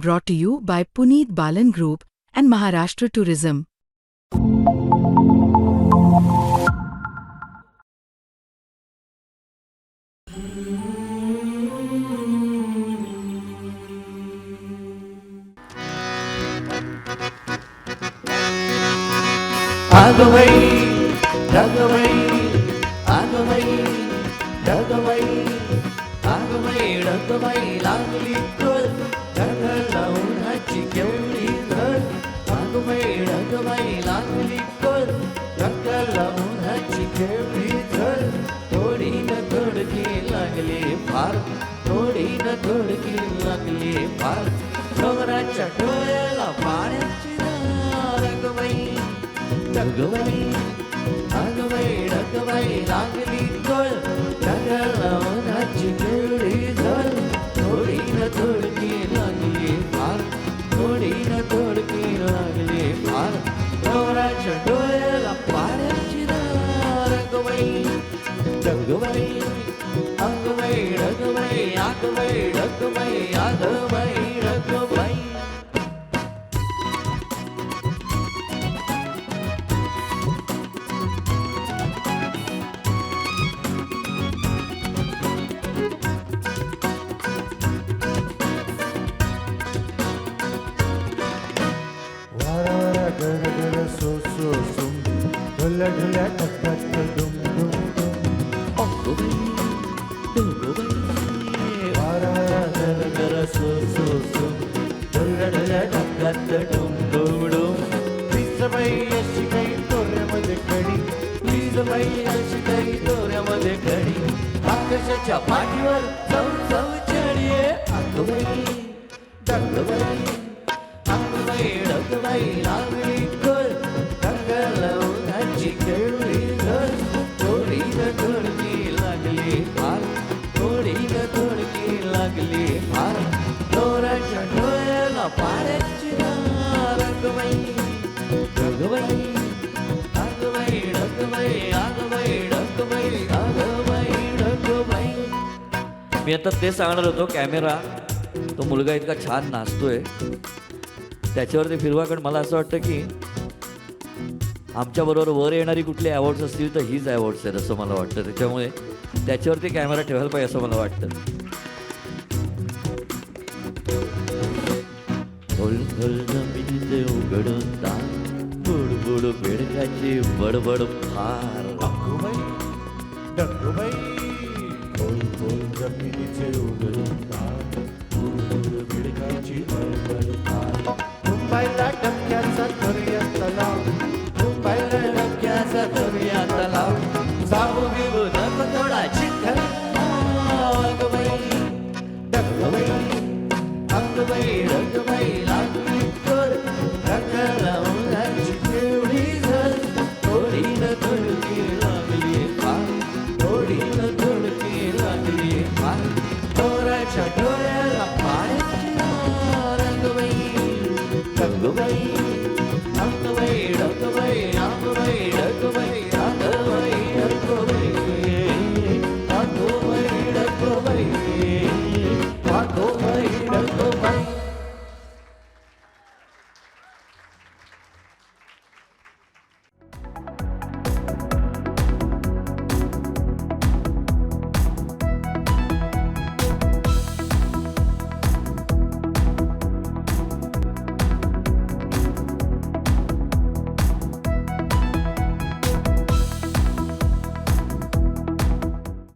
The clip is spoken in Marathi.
brought to you by Puneet Balan Group and Maharashtra Tourism. Agaway, Agaway, Agaway, Agaway, Agaway, Agaway, Agaway, थोडकी लागले फार. थोडी न थोडकी लागले फार. डोंगराच्या डोळ्याला पाण्याची धार आगवई आगवाई डगवाई आगवाई डगवाई वारा गर गर ढोल्या टप्प्यात डुम बाई अशी काही तोऱ्यामध्ये कडी प्लीज बाई अशी काही दोऱ्यामध्ये घडी आकाशाच्या पाठीवर जाऊन जाऊ चढिये. अगबाई डगबाई अगबाई डगबाई लागली कळ डगला उन्हाची केळी धर थोडी न थोडकी लागली फार. थोडी न थोडकी लागली फार. दोराच्या डोळ्याला पाण्याची मी आता ते सांगणार होतो कॅमेरा. तो मुलगा इतका छान नाचतोय. त्याच्यावरती फिरवा कारण मला असं वाटतं की आमच्याबरोबर वर येणारी कुठली अवॉर्ड्स असतील तर हीच अवॉर्ड्स आहेत असं मला वाटतं. त्याच्यामुळे त्याच्यावरती कॅमेरा ठेवायला पाहिजे असं मला वाटतं. खोल उघडून बेडकाची बडबड फार. अगोबाई गोल गोल जमिनीचे उघडून काढ मुंबईला डबक्याचा करूया तलाव मुंबईला डबक्याचा करूया तलाव. जाऊ बिबू धब थोडा चिखल अगबाई डगबाई अंगबाई रगबाई लागली कर रगला उन्हाची